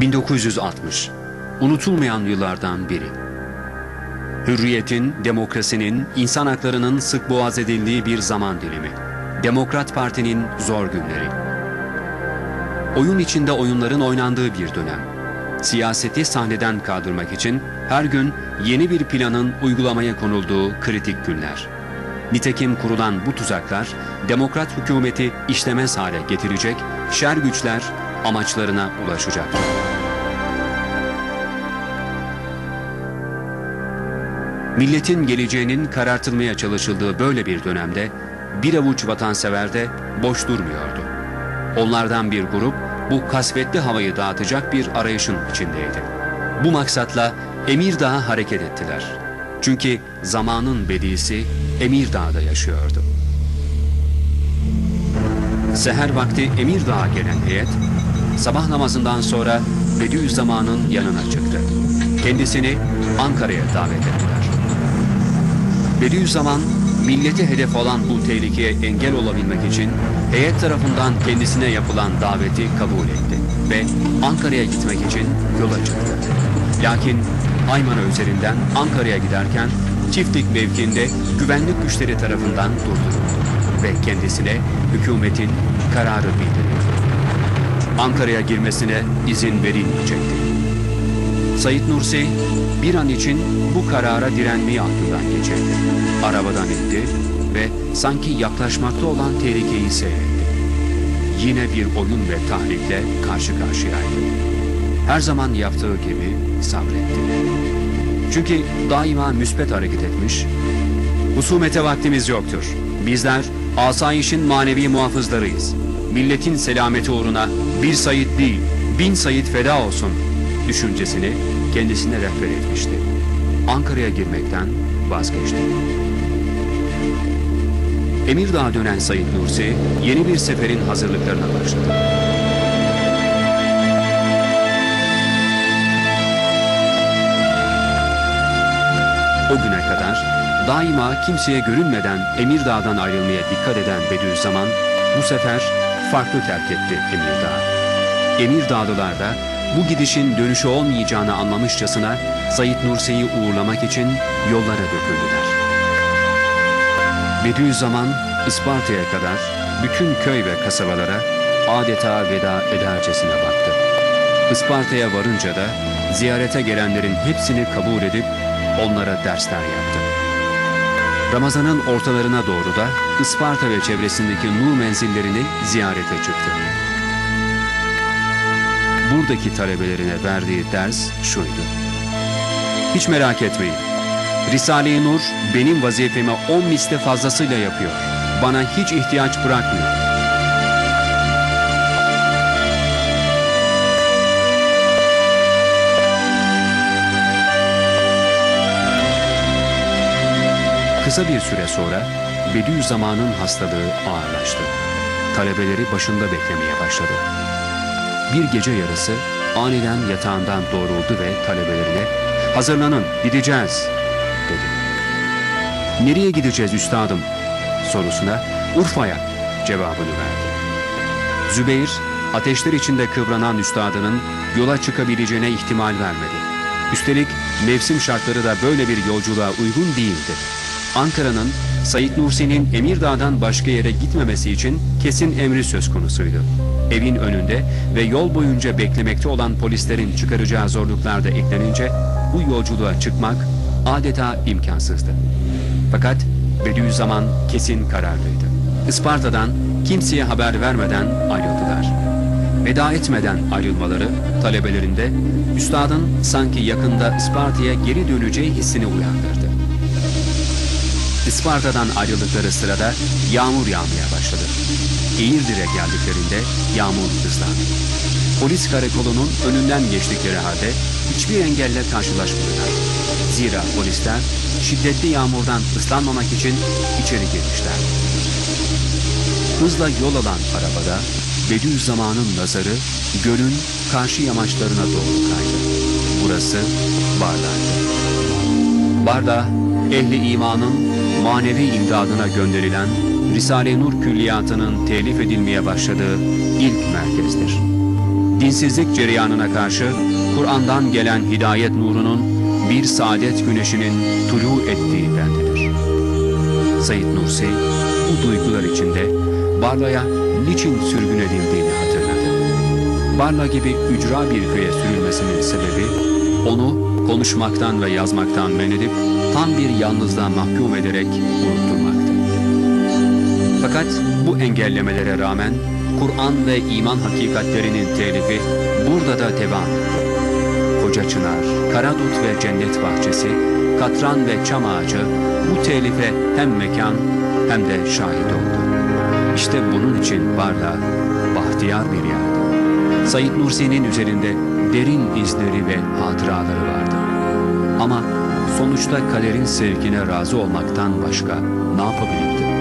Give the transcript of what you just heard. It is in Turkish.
1960. Unutulmayan yıllardan biri. Hürriyetin, demokrasinin, insan haklarının sık boğaz edildiği bir zaman dilimi. Demokrat Parti'nin zor günleri. Oyun içinde oyunların oynandığı bir dönem. Siyaseti sahneden kaldırmak için her gün yeni bir planın uygulamaya konulduğu kritik günler. Nitekim kurulan bu tuzaklar demokrat hükümeti işlemez hale getirecek, şer güçler amaçlarına ulaşacaktı. Milletin geleceğinin karartılmaya çalışıldığı böyle bir dönemde bir avuç vatansever de boş durmuyordu. Onlardan bir grup bu kasvetli havayı dağıtacak bir arayışın içindeydi. Bu maksatla Emirdağ'a hareket ettiler. Çünkü zamanın bedisi Emirdağ'da yaşıyordu. Seher vakti Emirdağ'a gelen heyet, sabah namazından sonra Bediüzzaman'ın yanına çıktı. Kendisini Ankara'ya davet ettiler. Bediüzzaman, millete hedef olan bu tehlikeye engel olabilmek için heyet tarafından kendisine yapılan daveti kabul etti ve Ankara'ya gitmek için yola çıktı. Lakin Aymara üzerinden Ankara'ya giderken çiftlik mevkiinde güvenlik güçleri tarafından durduruldu ve kendisine hükümetin kararı bildirildi. Ankara'ya girmesine izin verilmeyecekti. Sayit Nursi bir an için bu karara direnmeyi aklından geçirdi. Arabadan indi ve sanki yaklaşmakta olan tehlikeyi seyretti. Yine bir oyun ve tahrikle karşı karşıyaydı. Her zaman yaptığı gibi sabretti. Çünkü daima müspet hareket etmiş, husumete vaktimiz yoktur. Bizler asayişin manevi muhafızlarıyız. Milletin selameti uğruna bir sayit değil, bin sayit feda olsun düşüncesini kendisine rehber etmişti. Ankara'ya girmekten vazgeçti. Emirdağ'a dönen Sayın Nursi yeni bir seferin hazırlıklarına başladı. O güne kadar daima kimseye görünmeden Emirdağ'dan ayrılmaya dikkat eden Bediüzzaman bu sefer farklı terk etti Emirdağ'ı. Emirdağlılar da bu gidişin dönüşü olmayacağını anlamışçasına Said Nursi'yi uğurlamak için yollara döküldüler. Bediüzzaman Isparta'ya kadar bütün köy ve kasabalara adeta veda edercesine baktı. Isparta'ya varınca da ziyarete gelenlerin hepsini kabul edip onlara dersler yaptı. Ramazan'ın ortalarına doğru da Isparta ve çevresindeki nur menzillerini ziyarete çıktı. Buradaki talebelerine verdiği ders şuydu. Hiç merak etmeyin. Risale-i Nur benim vazifemi on misli fazlasıyla yapıyor. Bana hiç ihtiyaç bırakmıyor. Kısa bir süre sonra Bediüzzaman'ın hastalığı ağırlaştı. Talebeleri başında beklemeye başladı. Bir gece yarısı aniden yatağından doğruldu ve talebelerine "Hazırlanın, gideceğiz." dedi. "Nereye gideceğiz üstadım?" sorusuna "Urfa'ya." cevabını verdi. Zübeyir, ateşler içinde kıvranan üstadının yola çıkabileceğine ihtimal vermedi. Üstelik mevsim şartları da böyle bir yolculuğa uygun değildi. Ankara'nın Sayit Nursi'nin Emirdağ'dan başka yere gitmemesi için kesin emri söz konusuydu. Evin önünde ve yol boyunca beklemekte olan polislerin çıkaracağı zorluklar da eklenince bu yolculuğa çıkmak adeta imkansızdı. Fakat Bediüzzaman kesin kararlıydı. Isparta'dan kimseye haber vermeden ayrıldılar. Veda etmeden ayrılmaları talebelerinde üstadın sanki yakında Isparta'ya geri döneceği hissini uyandırdı. Isparta'dan ayrıldıkları sırada yağmur yağmaya başladı. Eğirdir'e geldiklerinde yağmur hızlandı. Polis karakolunun önünden geçtikleri halde hiçbir engelle karşılaşmadılar. Zira polisler şiddetli yağmurdan ıslanmamak için içeri girmişler. Hızla yol alan arabada Bediüzzaman'ın nazarı gölün karşı yamaçlarına doğru kaydı. Burası Barda'ydı. Barda, ehli imanın manevi imdadına gönderilen Risale-i Nur külliyatının telif edilmeye başladığı ilk merkezdir. dinsizlik cereyanına karşı Kur'an'dan gelen hidayet nurunun bir saadet güneşinin tulu ettiğindendir. Said Nursi bu duygular içinde Barla'ya niçin sürgün edildiğini hatırladı. Barla gibi ücra bir köye sürülmesinin sebebi onu konuşmaktan ve yazmaktan men edip tam bir yalnızlığa mahkum ederek unutturmaktı. Fakat bu engellemelere rağmen Kur'an ve iman hakikatlerinin telifi burada da devam etti. Koca Çınar, Karadut ve Cennet Bahçesi, Katran ve Çam Ağacı bu telife hem mekan hem de şahit oldu. İşte bunun için Barla bahtiyar bir yerdi. Said Nursi'nin üzerinde derin izleri ve hatıraları vardı. Ama sonuçta kaderin sevkine razı olmaktan başka ne yapabilirdi?